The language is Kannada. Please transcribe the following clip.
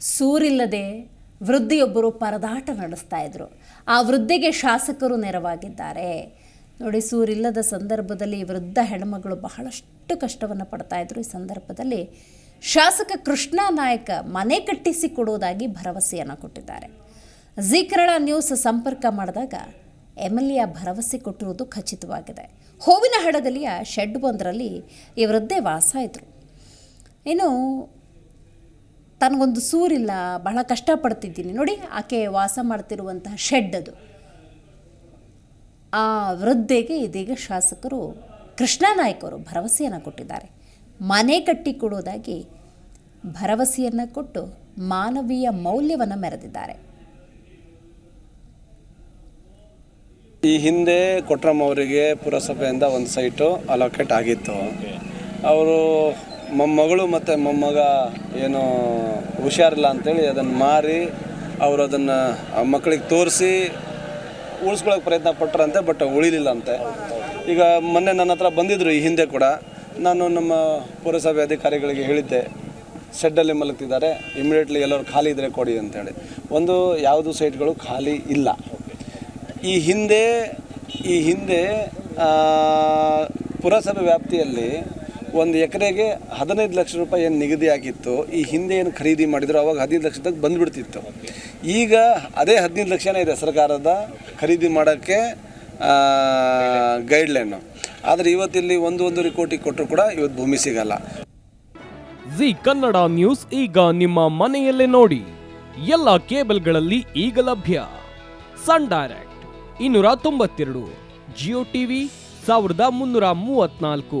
ಸೂರಿಲ್ಲದೆ ವೃದ್ಧಿಯೊಬ್ಬರು ಪರದಾಟ ನಡೆಸ್ತಾ ಇದ್ರು. ಆ ವೃದ್ಧಿಗೆ ಶಾಸಕರು ನೆರವಾಗಿದ್ದಾರೆ. ನೋಡಿ, ಸೂರಿಲ್ಲದ ಸಂದರ್ಭದಲ್ಲಿ ವೃದ್ಧ ಹೆಣ್ಮಗಳು ಬಹಳಷ್ಟು ಕಷ್ಟವನ್ನು ಪಡ್ತಾ ಇದ್ರು. ಈ ಸಂದರ್ಭದಲ್ಲಿ ಶಾಸಕ ಕೃಷ್ಣ ನಾಯಕ ಮನೆ ಕಟ್ಟಿಸಿ ಕೊಡುವುದಾಗಿ ಭರವಸೆಯನ್ನು ಕೊಟ್ಟಿದ್ದಾರೆ. ಜಿ ನ್ಯೂಸ್ ಸಂಪರ್ಕ ಮಾಡಿದಾಗ ಎಂ ಎಲ್ ಎ ಭರವಸೆ ಕೊಟ್ಟಿರುವುದು ಖಚಿತವಾಗಿದೆ. ಹೂವಿನ ಹಡಗಲಿಯ ಶೆಡ್ ಒಂದರಲ್ಲಿ ಈ ವೃದ್ಧೆ ವಾಸ ಇದ್ರು. ಇನ್ನು ತನಗೊಂದು ಸೂರಿಲ್ಲ ಬಹಳ ಕಷ್ಟಪಡ್ತಿದ್ದೀನಿ. ನೋಡಿ ಆಕೆ ವಾಸ ಮಾಡ್ತಿರುವಂತಹ ಶೆಡ್ ಅದು. ಆ ವೃದ್ಧೆಗೆ ಇದೀಗ ಶಾಸಕರು ಕೃಷ್ಣ ನಾಯ್ಕ ಭರವಸೆಯನ್ನು ಕೊಟ್ಟಿದ್ದಾರೆ. ಮನೆ ಕಟ್ಟಿ ಕೊಡೋದಾಗಿ ಭರವಸೆಯನ್ನು ಕೊಟ್ಟು ಮಾನವೀಯ ಮೌಲ್ಯವನ್ನು ಮೆರೆದಿದ್ದಾರೆ. ಈ ಹಿಂದೆ ಕೊಟ್ರಮ್ಮ ಅವರಿಗೆ ಪುರಸಭೆಯಿಂದ ಒಂದು ಸೈಟು ಅಲೋಕೇಟ್ ಆಗಿತ್ತು. ಅವರು ಮೊಮ್ಮಗಳು ಮತ್ತು ಮೊಮ್ಮಗ ಏನು ಹುಷಾರಿಲ್ಲ ಅಂತೇಳಿ ಅದನ್ನು ಮಾರಿ ಅವರು ಅದನ್ನು ಮಕ್ಕಳಿಗೆ ತೋರಿಸಿ ಉಳಿಸ್ಕೊಳ್ಳೋಕೆ ಪ್ರಯತ್ನ ಪಟ್ಟರಂತೆ ಬಟ್ ಉಳಿಲಿಲ್ಲ ಅಂತೆ ಈಗ ಮೊನ್ನೆ ನನ್ನ ಹತ್ರ ಬಂದಿದ್ದರು ಈ ಹಿಂದೆ ಕೂಡ. ನಾನು ನಮ್ಮ ಪುರಸಭೆ ಅಧಿಕಾರಿಗಳಿಗೆ ಹೇಳಿದ್ದೆ, ಶೆಡ್ಡಲ್ಲಿ ಮಲಗ್ತಿದ್ದಾರೆ ಇಮಿಡಿಯೇಟ್ಲಿ ಎಲ್ಲರೂ ಖಾಲಿ ಇದ್ದರೆ ಕೊಡಿ ಅಂತೇಳಿ. ಒಂದು ಯಾವುದು ಸೈಟ್ಗಳು ಖಾಲಿ ಇಲ್ಲ. ಈ ಹಿಂದೆ ಈ ಹಿಂದೆ ಪುರಸಭೆ ವ್ಯಾಪ್ತಿಯಲ್ಲಿ ಒಂದು ಎಕರೆಗೆ ಹದಿನೈದು ಲಕ್ಷ ರೂಪಾಯಿ ಏನು ನಿಗದಿ ಆಗಿತ್ತು, ಈ ಹಿಂದೆ ಏನು ಖರೀದಿ ಮಾಡಿದ್ರು, ಅವಾಗ ಹದಿನೈದು ಲಕ್ಷದಾಗ ಬಂದುಬಿಡ್ತಿತ್ತು. ಈಗ ಅದೇ ಹದಿನೈದು ಲಕ್ಷನೇ ಇದೆ ಸರ್ಕಾರದ ಖರೀದಿ ಮಾಡೋಕ್ಕೆ ಗೈಡ್ಲೈನು ಆದರೆ ಇವತ್ತಿಲ್ಲಿ ಒಂದು ಒಂದೂವರೆ ಕೋಟಿ ಕೊಟ್ಟರು ಕೂಡ ಇವತ್ತು ಭೂಮಿ ಸಿಗಲ್ಲ. ಜಿ ಕನ್ನಡ ನ್ಯೂಸ್ ಈಗ ನಿಮ್ಮ ಮನೆಯಲ್ಲೇ ನೋಡಿ. ಎಲ್ಲ ಕೇಬಲ್ಗಳಲ್ಲಿ ಈಗ ಲಭ್ಯ. ಸನ್ ಡೈರೆಕ್ಟ್, ಇನ್ನೂರ ತೊಂಬತ್ತೆರಡು, ಜಿಯೋ ಟಿವಿ, ಸಾವಿರದ ಮುನ್ನೂರ ಮೂವತ್ನಾಲ್ಕು